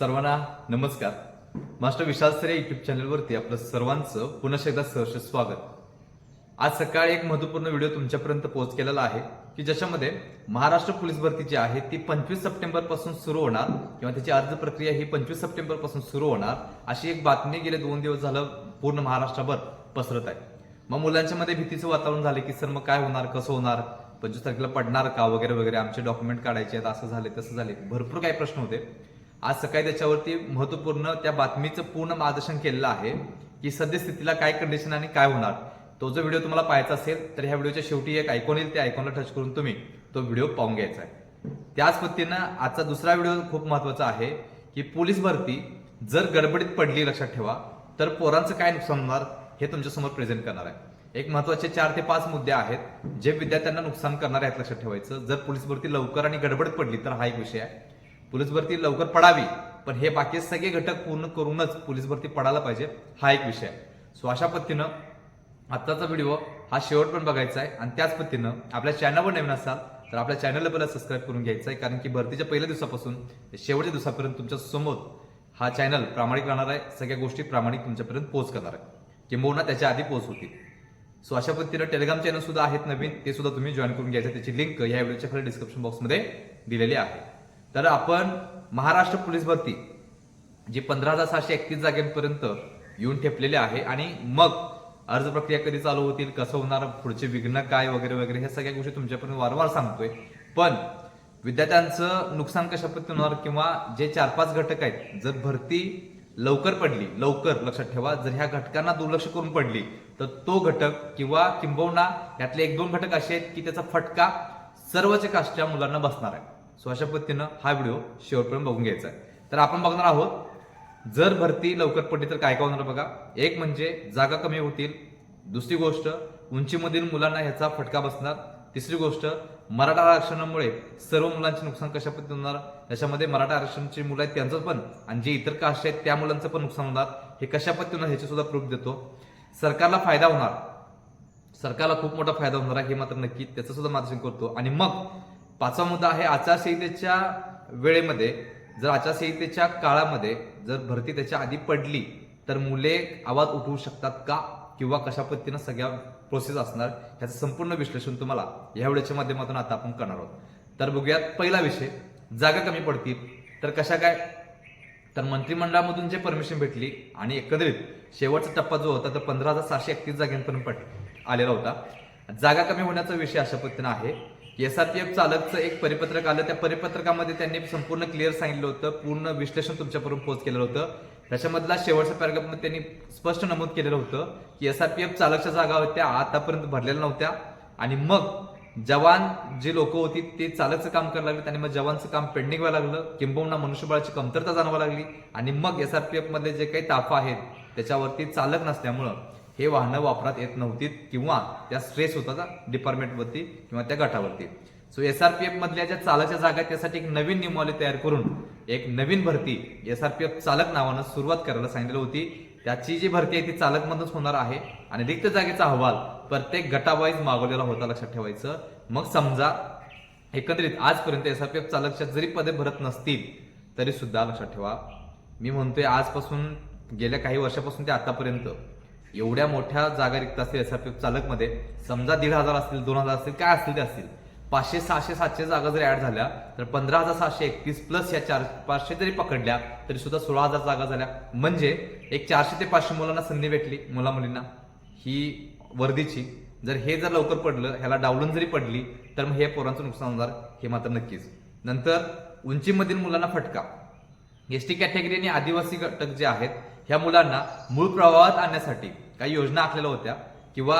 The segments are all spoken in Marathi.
सर्वांना नमस्कार. मास्टर विशाल सरे युट्यूब चॅनलवरती आपलं सर्वांचं पुन्हा एकदा सहर्ष स्वागत. आज सकाळी एक महत्त्वपूर्ण व्हिडिओ तुमच्यापर्यंत पोहोच केलेला आहे की ज्याच्यामध्ये महाराष्ट्र पोलीस भरती जी आहे ती पंचवीस सप्टेंबरपासून सुरू होणार किंवा त्याची अर्ज प्रक्रिया ही पंचवीस सप्टेंबरपासून सुरू होणार अशी एक बातमी गेले दोन दिवस झालं पूर्ण महाराष्ट्रभर पसरत आहे. मग मुलांच्या मध्ये भीतीचं वातावरण झालं की सर मग काय होणार? कसं होणार? पंचवीस तारखेला पडणार का? वगैरे वगैरे आमचे डॉक्युमेंट काढायचे आहेत असं झाले तसं झाले भरपूर काही प्रश्न होते. आज सकाळी त्याच्यावरती महत्त्वपूर्ण त्या बातमीचं पूर्ण मार्गदर्शन केलेलं आहे की सद्यस्थितीला काय कंडिशन आणि काय होणार. तो जो व्हिडिओ तुम्हाला पाहायचा असेल तर ह्या व्हिडिओच्या शेवटी एक आयकॉन येईल. त्या आयकॉनला टच करून तुम्ही तो व्हिडिओ पाहून घ्यायचा आहे. त्याच पद्धतीनं आजचा दुसरा व्हिडिओ खूप महत्त्वाचा आहे की पोलीस भरती जर गडबडीत पडली लक्षात ठेवा तर पोरांचं काय नुकसान होणार हे तुमच्यासमोर प्रेझेंट करणार आहे. एक महत्त्वाचे चार ते पाच मुद्दे आहेत जे विद्यार्थ्यांना नुकसान करणार आहेत लक्षात ठेवायचं. जर पोलीस भरती लवकर आणि गडबडीत पडली तर हा एक विषय आहे. पोलीस भरती लवकर पडावी. पण हे बाकी सगळे घटक पूर्ण करूनच पोलीस भरती पडायला पाहिजे हा एक विषय आहे. सो अशा पद्धतीनं आत्ताचा व्हिडिओ हा शेवट पण बघायचा आहे. आणि त्याच पद्धतीनं आपल्या चॅनलवर नवीन असाल तर आपल्या चॅनलला पहिला सबस्क्राईब करून घ्यायचं आहे. कारण की भरतीच्या पहिल्या दिवसापासून शेवटच्या दिवसापर्यंत तुमच्यासमोर हा चॅनल प्रामाणिक राहणार आहे. सगळ्या गोष्टी प्रामाणिक तुमच्यापर्यंत पोहोच करणार आहे. किंबहुना त्याच्या आधी पोहोच होतील सो अशा पद्धतीनं टेलिग्राम चॅनल सुद्धा आहेत नवीन. ते सुद्धा तुम्ही जॉईन करून घ्यायचं. त्याची लिंक या व्हिडिओच्या खाली डिस्क्रिप्शन बॉक्समध्ये दिलेली आहे. तर आपण महाराष्ट्र पोलीस भरती जी पंधरा हजार सहाशे एकतीस जागेपर्यंत येऊन ठेपलेले आहे आणि मग अर्ज प्रक्रिया कधी चालू होतील कसं होणार पुढचे विघ्न काय वगैरे वगैरे ह्या सगळ्या गोष्टी तुमच्यापर्यंत वारंवार सांगतोय. पण विद्यार्थ्यांचं नुकसान कशा पद्धतीने होणार किंवा जे चार पाच घटक आहेत जर भरती लवकर पडली लवकर लक्षात ठेवा जर ह्या घटकांना दुर्लक्ष करून पडली तर तो घटक किंवा किंबहुना यातले एक दोन घटक असे आहेत की त्याचा फटका सर्वच कास्टच्या मुलांना बसणार आहे. सो अशा पद्धतीनं हा व्हिडिओ शेवटपर्यंत बघून घ्यायचा आहे. तर आपण बघणार आहोत जर भरती लवकर पडली तर काय काय होणार बघा. एक म्हणजे जागा कमी होतील. दुसरी गोष्ट उंचीमधील मुलांना ह्याचा फटका बसणार. तिसरी गोष्ट मराठा आरक्षणामुळे सर्व मुलांचे नुकसान कशा पद्धतीने होणार? त्याच्यामध्ये मराठा आरक्षणची मुलं आहेत त्यांचं पण आणि जे इतर कास्ट आहेत त्या मुलांचं पण नुकसान होणार. हे कशा पद्धतीनं ह्याचे सुद्धा प्रूफ देतो. सरकारला फायदा होणार. सरकारला खूप मोठा फायदा होणार आहे हे मात्र नक्की त्याचं सुद्धा मार्गदर्शन करतो. आणि मग पाचवा मुद्दा आहे आचारसंहितेच्या वेळेमध्ये. जर आचारसंहितेच्या काळामध्ये जर भरती त्याच्या आधी पडली तर मुले आवाज उठवू शकतात का? किंवा कशा पद्धतीनं सगळ्या प्रोसेस असणार? ह्याचं संपूर्ण विश्लेषण तुम्हाला या व्हिडिओच्या माध्यमातून आता आपण करणार आहोत. तर बघूयात पहिला विषय जागा कमी पडतील तर कशा काय? तर मंत्रिमंडळामधून जे परमिशन भेटली आणि एकंदरीत शेवटचा टप्पा जो होता तर पंधरा हजार सहाशे एकतीस जागांपर्यंत आलेला होता. जागा कमी होण्याचा विषय अशा पद्धतीनं आहे. एस आर पी एफ चालकचं एक परिपत्रक आलं. त्या परिपत्रकामध्ये त्यांनी संपूर्ण क्लिअर सांगितलं होतं. पूर्ण विश्लेषण तुमच्यापर्यंत पोहोच केलेलं होतं. त्याच्यामधला शेवटच्या पॅराग्राफमध्ये त्यांनी स्पष्ट नमूद केलेलं होतं की एस आर पी एफ चालकच्या जागा होत्या आतापर्यंत भरलेल्या नव्हत्या. आणि मग जवान जे लोक होती ते चालकचं काम करायला लागले. आणि मग जवानचं काम पेंडिंग व्हायला लागलं. किंबहुना मनुष्यबळाची कमतरता जाणवा लागली. आणि मग एस आर पी मध्ये जे काही ताफा आहेत त्याच्यावरती चालक नसल्यामुळं हे वाहनं वापरात येत नव्हती किंवा त्या स्ट्रेस होता डिपार्टमेंटवरती किंवा त्या गटावरती. So S R P F मधल्या ज्या चालकच्या जागा त्यासाठी एक नवीन नियमावली तयार करून एक नवीन भरती एस आर पी एफ चालक नावानं सुरुवात करायला सांगितली होती. त्याची जी भरती आहे ती चालक मधूनच होणार आहे. आणि रिक्त जागेचा अहवाल प्रत्येक गटावाईज मागवलेला होता लक्षात ठेवायचं. मग समजा एकंदरीत आजपर्यंत एस आर पी एफ चालकच्या जरी पदे भरत नसतील तरी सुद्धा लक्षात ठेवा. मी म्हणतोय आजपासून गेल्या काही वर्षापासून ते आतापर्यंत एवढ्या मोठ्या जागा रिक्त असतील एस आर पी एफ चालकमध्ये समजा दीड हजार असतील दोन हजार असतील काय असतील ते असतील. पाचशे सहाशे सातशे जागा जरी ऍड झाल्या तर पंधरा हजार सहाशे एकतीस प्लस या चार पाचशे जरी पकडल्या तरी सुद्धा सोळा हजार जागा झाल्या. म्हणजे एक चारशे ते पाचशे मुलांना संधी भेटली मुला मुलींना ही वर्दीची. जर हे जर लवकर पडलं ह्याला डावलून जरी पडली तर मग हे पोरांचं नुकसान होणार हे मात्र नक्कीच. नंतर उंचीमधील मुलांना फटका. एस टी कॅटेगरी आणि आदिवासी घटक जे आहेत ह्या मुलांना मूळ प्रवाहात आणण्यासाठी काही योजना आखलेल्या होत्या किंवा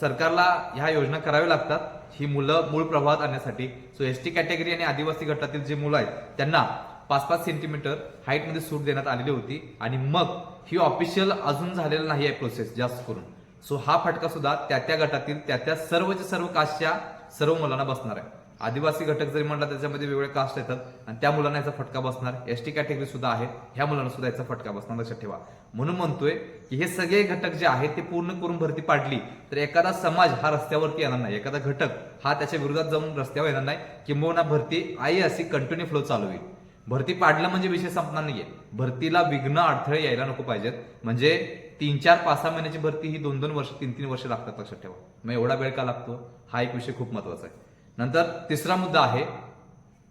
सरकारला ह्या योजना कराव्या लागतात ही मुलं मूळ प्रवाहात आणण्यासाठी. सो एस टी कॅटेगरी आणि आदिवासी गटातील जे मुलं आहेत त्यांना पाच पाच सेंटीमीटर हाईटमध्ये सूट देण्यात आलेली होती आणि मग ही ऑफिशियल अजून झालेलं नाही आहे प्रोसेस जास्त करून. सो हा फटका सुद्धा त्या त्या गटातील त्या त्या सर्वच्या सर्व कास्टच्या सर्व मुलांना बसणार आहे. आदिवासी घटक जरी म्हटला त्याच्यामध्ये वेगवेगळे कास्ट येतात. आणि त्या मुलांना याचा फटका बसणार. एस टी कॅटेगरी सुद्धा आहे. ह्या मुलांना सुद्धा याचा फटका बसणार. लक्षात ठेवा. म्हणून म्हणतोय की हे सगळे घटक जे आहेत ते पूर्ण करून भरती पाडली तर एखादा समाज हा रस्त्यावरती येणार नाही. एखादा घटक हा त्याच्या विरोधात जाऊन रस्त्यावर येणार नाही. किंबहुना भरती आई अशी कंटिन्यू फ्लो चालू होईल. भरती पाडलं म्हणजे विषय संपणार नाहीये. भरतीला विघ्न अडथळे यायला नको पाहिजेत. म्हणजे तीन चार पाच सहा महिन्याची भरती ही दोन दोन वर्ष तीन तीन वर्ष लागतात. लक्षात ठेवा. मग एवढा वेळ का लागतो? हा एक विषय खूप महत्त्वाचा आहे. नंतर तिसरा मुद्दा आहे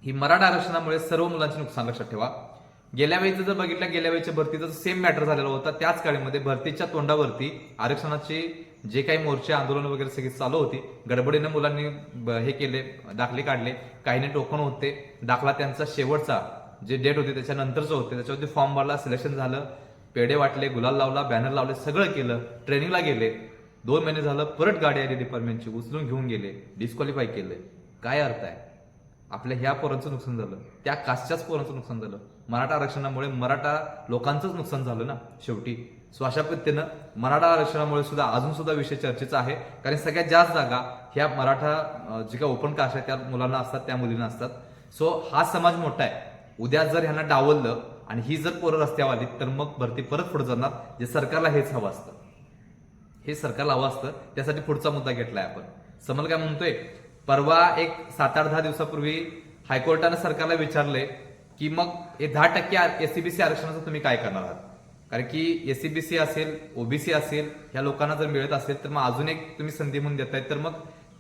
ही मराठा आरक्षणामुळे सर्व मुलांचे नुकसान लक्षात ठेवा. गेल्या वेळीचं जर बघितलं गेल्या वेळेच्या भरतीचा सेम मॅटर झालेला होता त्याच काळीमध्ये भरतीच्या तोंडावरती आरक्षणाचे जे काही मोर्चे आंदोलन वगैरे सगळी चालू होती गडबडीनं मुलांनी ब- हे केले दाखले काढले काहीने टोकन होते दाखला त्यांचा शेवटचा जे डेट होते त्याच्यानंतरचं होते त्याच्यावरती फॉर्म भरला सिलेक्शन झालं पेढे वाटले गुलाल लावला बॅनर लावले सगळं केलं ट्रेनिंगला गेले दोन महिने झालं परत गाडी आली डिपार्टमेंटची उचलून घेऊन गेले डिस्क्वालिफाय केले. काय अर्थ आहे? आपल्या ह्या पोरांचं नुकसान झालं त्या कास्टच्याच पोरांचं नुकसान झालं. मराठा आरक्षणामुळे मराठा लोकांचंच नुकसान झालं ना शेवटी. सो अशा पद्धतीनं मराठा आरक्षणामुळे सुद्धा अजून सुद्धा विषय चर्चेचा आहे. कारण सगळ्यात जास्त जागा ह्या मराठा जे काही ओपन कास्ट आहे त्या मुलांना असतात त्या मुलींना असतात. सो हा समाज मोठा आहे. उद्या जर ह्यांना डावललं आणि ही जर पोरं रस्त्यावर आली तर मग भरती परत पुढे जाणार जे सरकारला हेच हवं असतं. हे सरकारला हवं असतं त्यासाठी पुढचा मुद्दा घेतलाय आपण. समल काय म्हणतोय परवा एक सात आठ दहा दिवसापूर्वी हायकोर्टानं सरकारला विचारले की मग हे दहा टक्के एससीबीसी आरक्षणाचं तुम्ही काय करणार आहात? कारण की एससीबीसी असेल ओबीसी असेल ह्या लोकांना जर मिळत असेल तर मग अजून एक तुम्ही संधी म्हणून देताय तर मग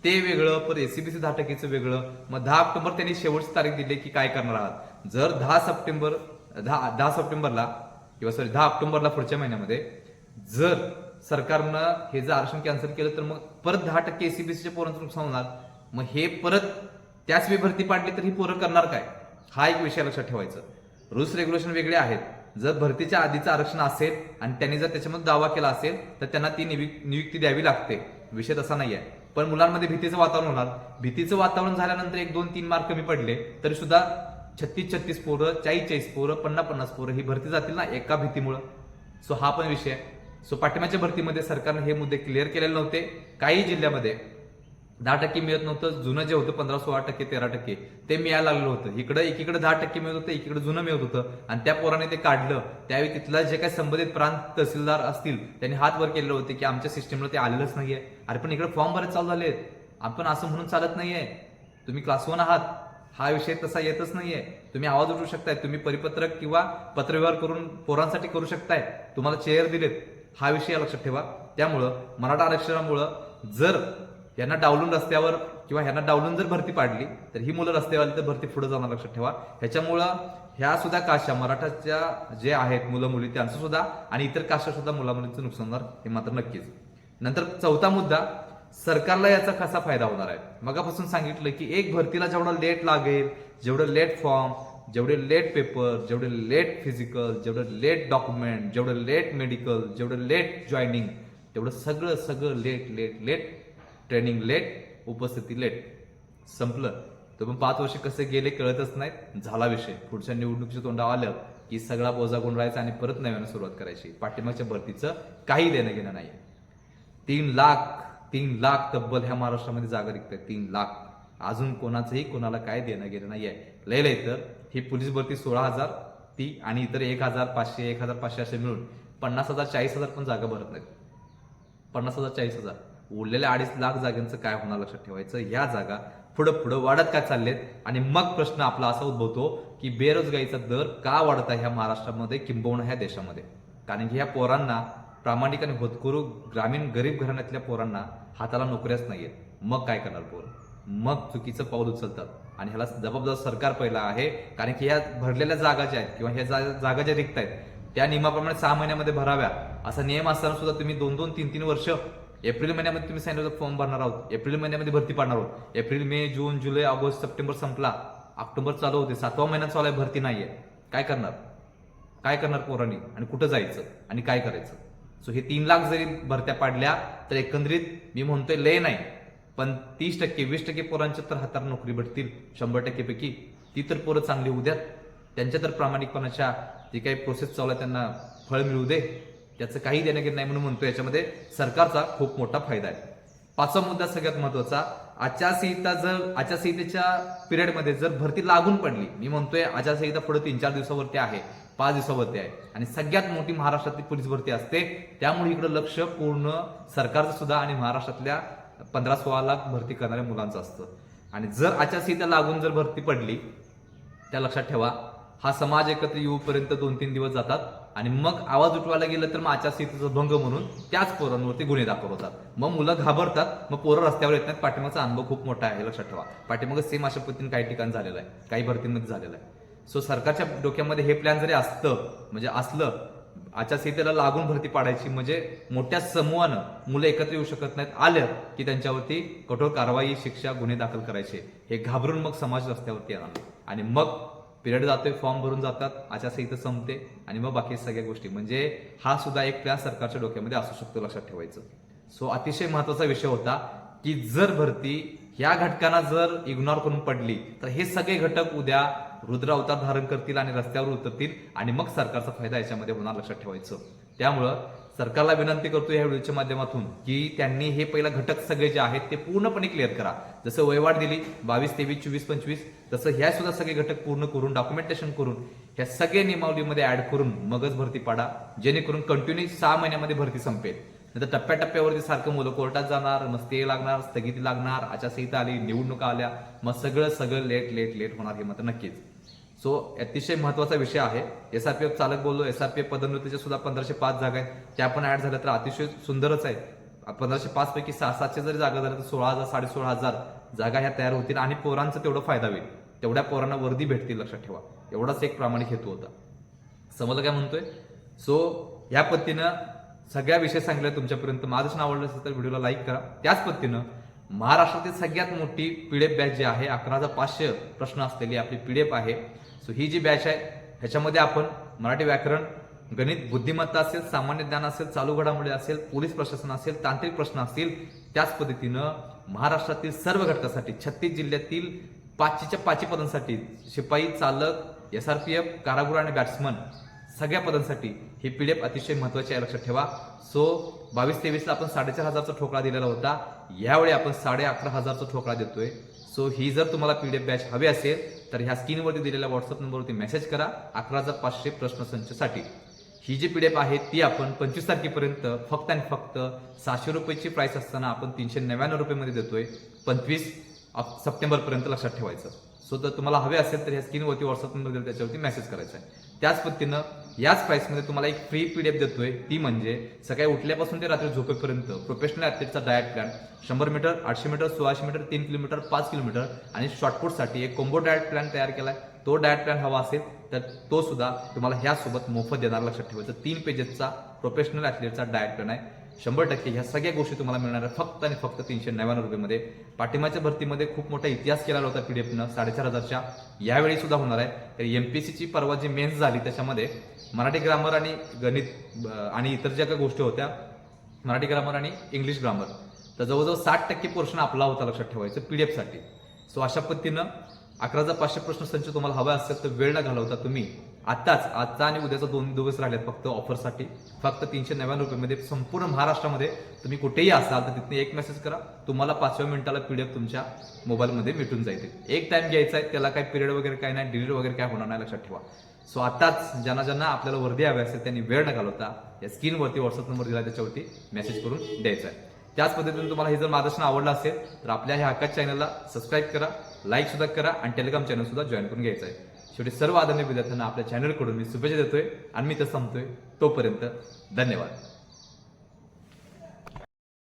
ते वेगळं पर एससीबीसी दहा टक्केचं वेगळं मग दहा ऑक्टोबर त्यांनी शेवटची तारीख दिली की काय करणार आहात? जर दहा सप्टेंबर दहा दहा सप्टेंबरला किंवा सॉरी दहा ऑक्टोबरला पुढच्या महिन्यामध्ये जर सरकारनं हे जर आरक्षण कॅन्सल केलं तर मग परत दहा टक्के एसीबीसीच्या पोरांचं नुकसान होणार. मग हे परत त्याच वेळी भरती पाडली तर ही पोरं करणार काय? हा एक विषय लक्षात ठेवायचा. रूल्स रेग्युलेशन वेगळे आहेत. जर भरतीच्या आधीचं आरक्षण असेल आणि त्यांनी जर त्याच्यामध्ये दावा केला असेल तर त्यांना ती नियुक्ती द्यावी लागते. विषय तसा नाही आहे पण मुलांमध्ये भीतीचं वातावरण होणार. भीतीचं वातावरण झाल्यानंतर एक दोन तीन मार्क कमी पडले तरी सुद्धा छत्तीस छत्तीस पोरं चाळीस चाळीस पोरं पन्नास पन्नास पोरं ही भरती जातील ना एका भीतीमुळं? सो हा पण विषय आहे. सो पाठिंब्याच्या भरतीमध्ये सरकारने हे मुद्दे क्लिअर केलेले नव्हते. काही जिल्ह्यामध्ये दहा टक्के मिळत नव्हतं. जुनं जे होतं पंधरा सोळा टक्के तेरा टक्के ते मिळायला लागलं होतं. इकडं एकीकडे दहा टक्के मिळत होतं एकीकडे जुनं मिळत होतं. आणि त्या पोराने ते काढलं. त्यावेळी तिथला जे काही संबंधित प्रांत तहसीलदार असतील त्यांनी हात वर केले होते की आमच्या सिस्टमला ते आलेलंच नाहीये. अरे पण इकडे फॉर्म भरत चालू झालेत. आपण असं म्हणून चालत नाहीये. तुम्ही क्लास वन आहात. हा विषय तसा येतच नाहीये. तुम्ही आवाज उठवू शकताय. तुम्ही परिपत्रक किंवा पत्रव्यवहार करून पोरांसाठी करू शकताय. तुम्हाला चेअर दिलेत. हा विषय लक्षात ठेवा. त्यामुळं मराठा आरक्षणामुळं जर यांना डावलून रस्त्यावर किंवा ह्यांना डावलून जर भरती पाडली तर ही मुलं रस्त्यावर आली तर भरती पुढे जाणार लक्षात ठेवा. ह्याच्यामुळं ह्या सुद्धा काशा मराठाच्या जे आहेत मुलं मुली त्यांचं सुद्धा आणि इतर काशा सुद्धा मुलामुलींचं नुकसान होणार हे मात्र नक्कीच. नंतर चौथा मुद्दा सरकारला याचा कसा फायदा होणार आहे? मगापासून सांगितलं की एक भरतीला जेवढं लेट लागेल जेवढं लेट फॉर्म जेवढे लेट पेपर जेवढे लेट फिजिकल जेवढं लेट डॉक्युमेंट जेवढं लेट मेडिकल जेवढं लेट जॉईनिंग तेवढं सगळं सगळं late late late training late उपस्थिती लेट संपलं. तर मग पाच वर्ष कसे गेले कळतच नाहीत झाला विषय. पुढच्या निवडणुकीच्या तोंडावर आलं की सगळा बोजा गुंडाळायचा आणि परत नव्यानं सुरुवात करायची. पाठिंबाच्या भरतीचं काही देणं घेणं नाही. तीन लाख तीन लाख तब्बल ह्या महाराष्ट्रामध्ये जागा निघतात तीन लाख. अजून कोणाचंही कोणाला काय देणं घेणं नाही आहे लय तर ही पोलीस भरती सोळा हजार ती आणि इतर एक हजार पाचशे एक हजार पाचशे असे मिळून पन्नास हजार चाळीस हजार पण जागा भरत नाहीत. पन्नास हजार चाळीस हजार. उरलेल्या अडीच लाख जागांचं काय होणार लक्षात ठेवायचं? ह्या जागा पुढं पुढं वाढत का चाललेत? आणि मग प्रश्न आपला असा उद्भवतो की बेरोजगारीचा दर का वाढत आहे ह्या महाराष्ट्रामध्ये किंबहुना ह्या देशामध्ये? कारण की ह्या पोरांना प्रामाणिक आणि होतकरू ग्रामीण गरीब घराण्यातल्या पोरांना हाताला नोकऱ्याच नाहीयेत. मग काय करणार पोर? मग चुकीचं पाऊल उचलतात. आणि ह्याला जबाबदार सरकार पहिला आहे कारण की ह्या भरलेल्या जागा ज्या आहेत किंवा ह्या जा- जागा ज्या रिक्त आहेत त्या नियमाप्रमाणे सहा महिन्यामध्ये भराव्या. असा नियम असताना सुद्धा तुम्ही दोन दोन तीन तीन वर्ष एप्रिल महिन्यामध्ये तुम्ही सांगितलं फॉर्म भरणार आहोत. एप्रिल महिन्यामध्ये भरती पाडणार आहोत. एप्रिल मे जून जुलै ऑगस्ट सप्टेंबर संपला. ऑक्टोबर चालू होते. सातवा महिन्यात चालू आहे भरती नाहीये. काय करणार? काय करणार पोरांनी? आणि कुठं जायचं? आणि काय करायचं? सो हे तीन लाख जरी भरत्या पाडल्या तर एकंदरीत मी म्हणतोय लय नाही. पण तीस टक्के वीस टक्के पोरांच्या तर हातात नोकरी भेटतील शंभर टक्केपैकी. ती तर पोरं चांगली होऊ द्यात. त्यांच्या तर प्रामाणिकपणाच्या जे काही प्रोसेस चालू आहे त्यांना फळ मिळू दे. त्याचं काही देणं घेणं नाही म्हणून म्हणतो याच्यामध्ये सरकारचा खूप मोठा फायदा आहे. पाचवा मुद्दा सगळ्यात महत्त्वाचा आचारसंहिता जर आचारसंहितेच्या पिरियडमध्ये जर भरती लागून पडली मी म्हणतोय आचारसंहिता पुढे तीन चार दिवसावरती आहे पाच दिवसावरती आहे. आणि सगळ्यात मोठी महाराष्ट्रातली पोलीस भरती असते त्यामुळे इकडं लक्ष पूर्ण सरकारचं सुद्धा आणि महाराष्ट्रातल्या पंधरा सोळा लाख भरती करणाऱ्या मुलांचं असतं. आणि जर आचारसंहिता लागून जर भरती पडली त्या लक्षात ठेवा हा समाज एकत्र येऊपर्यंत दोन तीन दिवस जातात आणि मग आवाज उठवायला गेलं तर मग आचारसंहितेचा भंग म्हणून त्याच पोरांवरती गुन्हे दाखवतात मग मुलं घाबरतात मग पोरं रस्त्यावर येत नाहीत. पाठीमागचा अनुभव खूप मोठा आहे हे लक्षात ठेवा. पाठीमागं सेम अशा पद्धतीने काही ठिकाणी झालेलं आहे. काही भरतींमध्ये झालेलं आहे. सो सरकारच्या डोक्यामध्ये हे प्लॅन जरी असतं म्हणजे असलं आचारसंहितेला लागून भरती पाडायची. म्हणजे मोठ्या समूहानं मुलं एकत्र येऊ शकत नाहीत. आलं की त्यांच्यावरती कठोर कारवाई शिक्षा गुन्हे दाखल करायचे. हे घाबरून मग समाज रस्त्यावरती येणार आणि मग पिरियड जातोय फॉर्म भरून जातात आचारसंहिता संपते आणि मग बाकी सगळ्या गोष्टी. म्हणजे हा सुद्धा एक प्लॅन सरकारच्या डोक्यामध्ये असू शकतो लक्षात ठेवायचं. सो अतिशय महत्त्वाचा विषय होता की जर भरती ह्या घटकांना जर इग्नोर करून पडली तर हे सगळे घटक उद्या रुद्र अवतार धारण करतील आणि रस्त्यावर उतरतील आणि मग सरकारचा फायदा याच्यामध्ये होणार लक्षात ठेवायचं. त्यामुळं सरकारला विनंती करतो या व्हिडिओच्या माध्यमातून की त्यांनी हे पहिला घटक सगळे जे आहेत ते पूर्णपणे क्लिअर करा. जसं वयवाट दिली बावीस तेवीस चोवीस पंचवीस तसं ह्या सुद्धा सगळे घटक पूर्ण करून डॉक्युमेंटेशन करून ह्या सगळे नियमावलीमध्ये ऍड करून मगच भरती पाडा जेणेकरून कंटिन्यू सहा महिन्यामध्ये भरती संपेल. नंतर टप्प्याटप्प्यावरती सारखं मुलं कोर्टात जाणार मग स्टे लागणार स्थगिती लागणार आचारसंहिता आली निवडणुका आल्या मग सगळं सगळं लेट लेट लेट होणार हे मात्र नक्कीच. सो अतिशय महत्त्वाचा विषय आहे. एस आर पी एफ चालक बोललो एसआरपीएफ पदोन्नतीच्या सुद्धा पंधराशे पाच जागा आहेत. त्या पण ऍड झाल्या तर अतिशय सुंदरच आहे. पंधराशे पाच पैकी सहा सातशे जरी जागा झाल्या तर सोळा हजार साडे सोळा हजार जागा ह्या तयार होतील आणि पोरांचा तेवढा फायदा होईल. तेवढ्या पोरांना वर्दी भेटतील लक्षात ठेवा. एवढाच एक प्रामाणिक हेतू होता. समजलं काय म्हणतोय? सो या पद्धतीनं सगळ्या विषय सांगितले तुमच्यापर्यंत. माझंच नाव आवडलं असेल तर व्हिडिओला लाईक करा. त्याच पद्धतीनं महाराष्ट्रातील सगळ्यात मोठी पीडीएफ बॅच जी आहे अकरा हजार पाचशे प्रश्न असलेली आपली पीडीएफ आहे. सो ही जी बॅच आहे ह्याच्यामध्ये आपण मराठी व्याकरण गणित बुद्धिमत्ता असेल सामान्य ज्ञान असेल चालू घडामोडी असेल पोलीस प्रशासन असेल तांत्रिक प्रश्न असतील त्याच पद्धतीनं महाराष्ट्रातील सर्व घटकासाठी छत्तीस जिल्ह्यातील पाचशेच्या पाचशे पदांसाठी शिपाई चालक एस आर पी एफ कारागृह आणि बॅट्समन सगळ्या पदांसाठी ही एफ अतिशय महत्वाची आहे लक्षात ठेवा. सो बावीस तेवीसला आपण साडेचार हजारचा ठोकळा दिलेला होता. यावेळी आपण साडे अकरा हजारचा ठोकळा देतोय. सो ही जर तुम्हाला पी डी एफ बॅच हवी असेल तर ह्या स्क्रीनवरती दिलेल्या व्हॉट्सअप नंबरवरती मेसेज करा अकरा हजार पाचशे प्रश्नसंचसाठी. ही जी पी डी एफ आहे ती आपण पंचवीस तारखेपर्यंत फक्त आणि फक्त सहाशे रुपयेची प्राईस असताना आपण तीनशे नव्याण्णव रुपयेमध्ये देतोय. पंचवीस सप्टेंबरपर्यंत लक्षात ठेवायचं. सो जर तुम्हाला हवे असेल तर ह्या स्क्रीनवरती व्हॉट्सअप नंबर दिला त्याच्यावरती मेसेज करायचा आहे. त्याच पद्धतीनं याच प्राईसमध्ये तुम्हाला एक फ्री पी डी एफ देतोय. ती म्हणजे सकाळी उठल्यापासून ते रात्री झोपेपर्यंत. प्रोफेशनल ॲथलीटचा डायट प्लॅन शंभर मीटर आठशे मीटर सोळाशे मीटर तीन किलोमीटर पाच किलोमीटर आणि शॉर्टपुटसाठी एक कोंबो डायट प्लॅन तयार केला आहे तो डायट प्लॅन हवा असेल तर तो सुद्धा तुम्हाला ह्यासोबत मोफत देणार लक्षात ठेवायचं. तीन पेजेसचा प्रोफेशनल ॲथलेटचा डायट प्लॅन आहे. शंभर टक्के ह्या सगळ्या गोष्टी तुम्हाला मिळणार आहे फक्त आणि फक्त तीनशे नव्याण्णव रुपयेमध्ये. पाठिंबाच्या भरतीमध्ये खूप मोठा इतिहास केला होता पीडीएफनं साडेचार हजारच्या. यावेळी सुद्धा होणार आहे. तर सीची परवा जी मेन्स झाली त्याच्यामध्ये मराठी ग्रामर आणि गणित आणि इतर ज्या काही गोष्टी होत्या मराठी ग्रामर आणि इंग्लिश ग्रामर तर जवळजवळ साठ टक्के पोर्शन आपला होता लक्षात ठेवायचं पी डी एफसाठी सो अशा पद्धतीनं अकरा हजार पाचशे प्रश्न संच तुम्हाला हवा असेल तर वेळ न घालवता तुम्ही आत्ताच आजचा आणि उद्याचा दोन दिवस राहिलेत फक्त ऑफरसाठी फक्त तीनशे नव्याण्णव रुपयामध्ये संपूर्ण महाराष्ट्रामध्ये तुम्ही कुठेही असाल तर तिथून एक मेसेज करा. तुम्हाला पाचव्या मिनिटाला एफ तुमच्या मोबाईलमध्ये मिटून जाईल. एक टाइम घ्यायचा आहे त्याला काय पिरियड वगैरे काय नाही डिलीट वगैरे काय होणार नाही लक्षात ठेवा. सो आताच ज्यांना ज्यांना आपल्याला वर्दी हवी असेल त्यांनी वेळ न घालवता या स्क्रीनवरती व्हॉट्सअप नंबर दिला त्याच्यावरती मेसेज करून द्यायचा आहे. त्याच पद्धतीने तुम्हाला हे जर मार्गदर्शन आवडलं असेल तर आपल्या ह्या हक्कात चॅनलला सबस्क्राईब करा लाईक सुद्धा करा आणि टेलिग्राम चॅनल सुद्धा जॉईन करून घ्यायचं आहे. शेवटी सर्व आदरणीय विद्यार्थ्यांना आपल्या चॅनलकडून मी शुभेच्छा देतोय आणि मी तर संपतोय तोपर्यंत धन्यवाद.